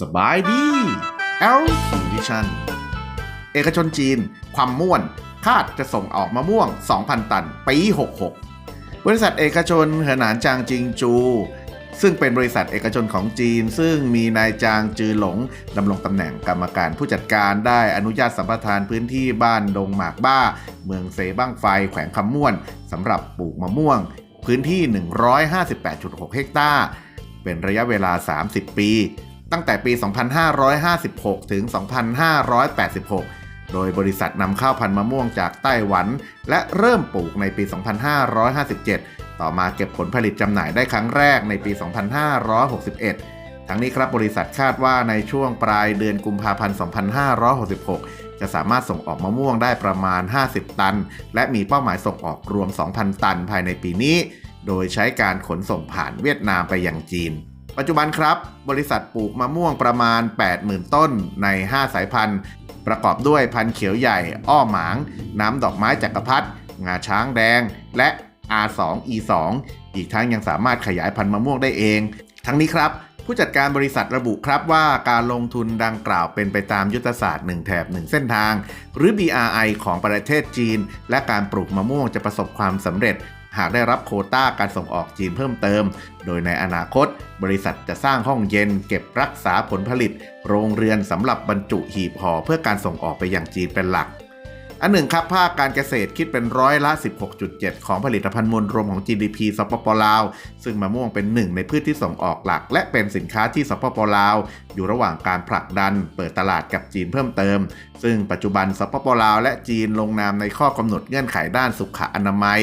สบายดีเอลวิชันเอกชนจีน ความม่วน คาดจะส่งออกมะม่วง 2,000 ตัน ปี 66 บริษัทเอกชนเหอหนานจางจิงจู ซึ่งเป็นบริษัทเอกชนของจีน ซึ่งมีนายจางจือหลงดำรงตำแหน่งกรรมการผู้จัดการได้อนุญาตสัมปทานพื้นที่บ้านดงหมากบ้า เมืองเซบ้างไฟแขวงคำม่วนสำหรับปลูกมะม่วง พื้นที่ 158.6 เฮกตาร์ เป็นระยะเวลา 30 ปี ตั้งแต่ปี 2556 ถึง 2586โดยบริษัทนำข้าวพันธุ์มะม่วงจากไต้หวัน และเริ่มปลูกในปี 2557 ต่อมาเก็บผลผลิตจำหน่ายได้ครั้งแรกในปี 2561 ทั้งนี้ครับบริษัทคาดว่าในช่วงปลายเดือนกุมภาพันธ์ 2566 จะสามารถส่งออกมะม่วงได้ประมาณ 50 ตัน และมีเป้าหมายส่งออกรวม 2,000 ตันภายในปีนี้ โดยใช้การขนส่งผ่านเวียดนามไปยังจีน ปัจจุบันครับ บริษัทปลูกมะม่วงประมาณ 80,000 ต้นใน 5 สายพันธุ์ ประกอบด้วยพันธุ์เขียวใหญ่ อ้อหมาง น้ำดอกไม้จักรพรรดิงาช้างแดง และ R2 E2 อีกทั้งยังสามารถขยายพันธุ์มะม่วงได้เอง ทั้งนี้ครับ ผู้จัดการบริษัทระบุครับว่าการลงทุนดังกล่าวเป็นไปตามยุทธศาสตร์ 1 แถบ 1 เส้นทาง หรือ BRI ของประเทศจีน และการปลูกมะม่วงจะประสบความสำเร็จหากได้รับโคต้าการส่งออกจีนเพิ่มเติม โดยในอนาคต บริษัทจะสร้างห้องเย็น เก็บรักษาผลผลิต โรงเรือนสำหรับบรรจุหีบห่อเพื่อการส่งออกไปยังจีนเป็นหลัก อันหนึ่งครับภาคการเกษตรคิดเป็นร้อยละ 16.7 ของผลิตภัณฑ์มวลรวมของ GDP สปปลาว ซึ่งมะม่วงเป็นหนึ่งในพืชที่ส่งออกหลัก และเป็นสินค้าที่สปปลาว อยู่ระหว่างการผลักดัน เปิดตลาดกับจีนเพิ่มเติม ซึ่งปัจจุบันสปปลาว และจีนลงนามในข้อกำหนดเงื่อนไขด้านสุขอนามัย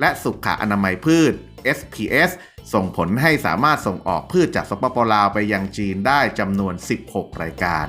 และสุขอนามัยพืช SPS ส่งผลให้สามารถส่งออกพืชจากสปปลาวไปยังจีนได้จำนวน 16 รายการ